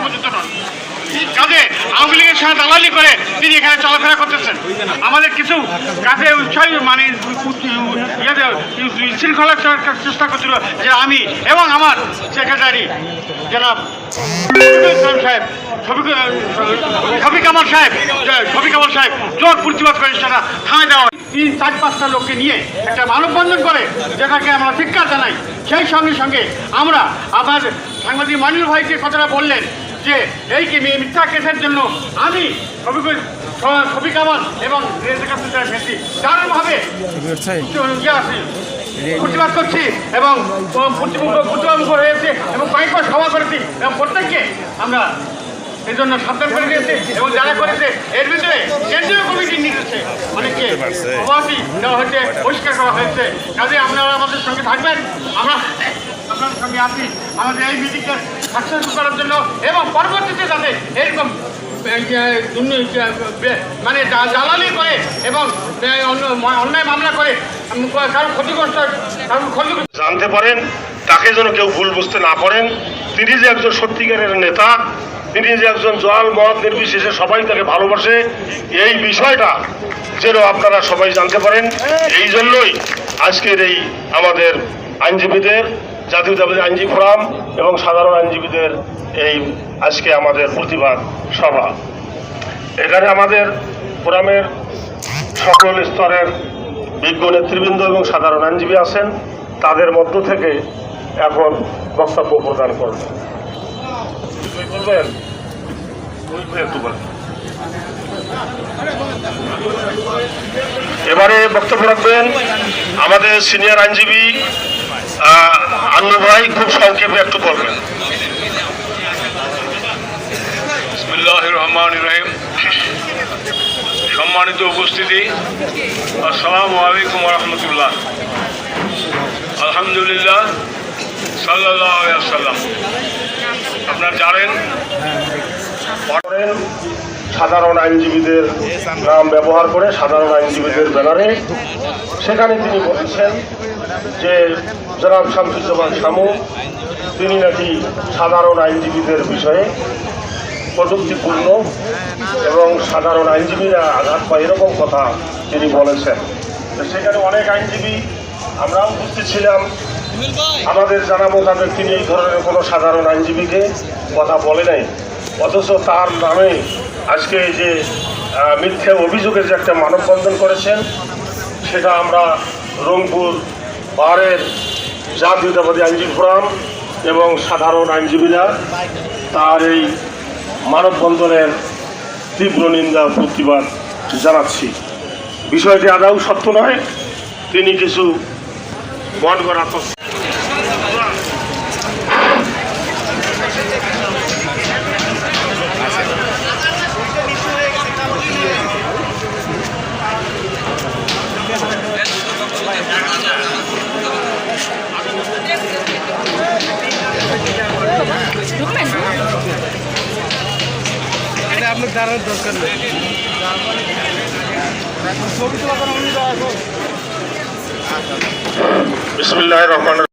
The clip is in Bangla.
উপযুক্ত নন। কাজে আওয়ামী লীগের সাথে দালালি করে তিনি এখানে চলাফেরা করতেছেন। আমাদের কিছু কাজে উৎসাহী মানে ইয়েতে শৃঙ্খলা চেষ্টা করছিল যে আমি এবং আমার সেক্রেটারি, জনাব ইসলাম সাহেব শফিক কামাল সাহেব, শফিক কামাল সাহেব, জোর প্রতিবাদ করে সেটা থামে দেওয়া তিন, চার, পাঁচটা লোককে নিয়ে একটা মানববন্ধন করে যেটাকে আমরা ধিক্কার জানাই। সেই সঙ্গে সঙ্গে আমরা আমার সাংবাদিক মানিল ভাই যে কথাটা বললেন যে এই কি মিথ্যা কেসের জন্য আমি শফিক কামাল এবং প্রতিবাদ করছি এবং প্রতিবাদ হয়েছে এবং কয়েকবার সভা করেছি। এবং প্রত্যেককে আমরা এই জন্য সাবধান করে দিয়েছে এবং যারা করেছে, এর ভিতরে কেন্দ্রীয় কমিটির নির্দেশে অনেককে সভাপতি দেওয়া হয়েছে পরিষ্কার করা হয়েছে। কাজে আপনারা আমাদের সঙ্গে থাকবেন। আমরা আপনার সঙ্গে আছি। আমাদের এই মিটিংকে সাকসেসফুল করার জন্য এবং পরবর্তীতে যাতে এরকম মানে জা- জালালি করে এবং অন্যায় মামলা করে কারও ক্ষতিগ্রস্ত জানতে পারেন, তাকে যেন কেউ ভুল বুঝতে না পারেন। তিনি যে একজন সত্যিকারের নেতা, তিনি যে একজন জল মত নির্বিশেষে সবাই তাকে ভালোবাসে, এই বিষয়টা যেন আপনারা সবাই জানতে পারেন। এই জন্যই আজকের এই আমাদের আইনজীবীদের জাতীয়তাবাদী আইনজীবী ফোরাম এবং সাধারণ আইনজীবীদের এই আজকে আমাদের প্রতিবাদ সভা। এখানে আমাদের ফোরামের সকল স্তরের বিজ্ঞ নেতৃবৃন্দ এবং সাধারণ আইনজীবী আছেন। তাদের মধ্য থেকে এখন বক্তব্য প্রদান করবেন বলবেন। এবারে বক্তব্য রাখবেন আমাদের সিনিয়র আইনজীবী আন্নু ভাই খুব সংক্ষেপে একটু বলবেন। বিসমিল্লাহ রহমান রহিম। সম্মানিত উপস্থিতি আসসালামু আলাইকুম রহমতুল্লাহ। আলহামদুলিল্লাহ সাল্লাহ সাল্লাম আপনার জানেন সাধারণ আইনজীবীদের নাম ব্যবহার করে সাধারণ আইনজীবীদের ব্যানারে সেখানে তিনি বলেছেন যে জনাব শামসুজ্জামান শামু, তিনি নাকি সাধারণ আইনজীবীদের বিষয়ে প্রযুক্তিপূর্ণ এবং সাধারণ আইনজীবীরা আঘাত পায় এরকম কথা তিনি বলেছেন। সেখানে অনেক আইনজীবী, আমরাও উপস্থিত ছিলাম। আমাদের জানা মোতাবেক তিনি এই ধরনের কোনো সাধারণ আইনজীবীকে কথা বলে নাই। অথচ তার নামে আজকে এই যে মিথ্যে অভিযোগের যে একটা মানববন্ধন করেছেন, সেটা আমরা রংপুর বারের জাতীয়তাবাদী আইনজীবী ফোরাম এবং সাধারণ আইনজীবীরা তার এই মানববন্ধনের তীব্র নিন্দা প্রতিবাদ জানাচ্ছি। বিষয়টি আদাও সত্য নয়, তিনি কিছু মন করা আপনার দাঁড়ানোর দরকার নেই। ছবি তোলা অনুযায়ী বিসমুল্লাহ রহমান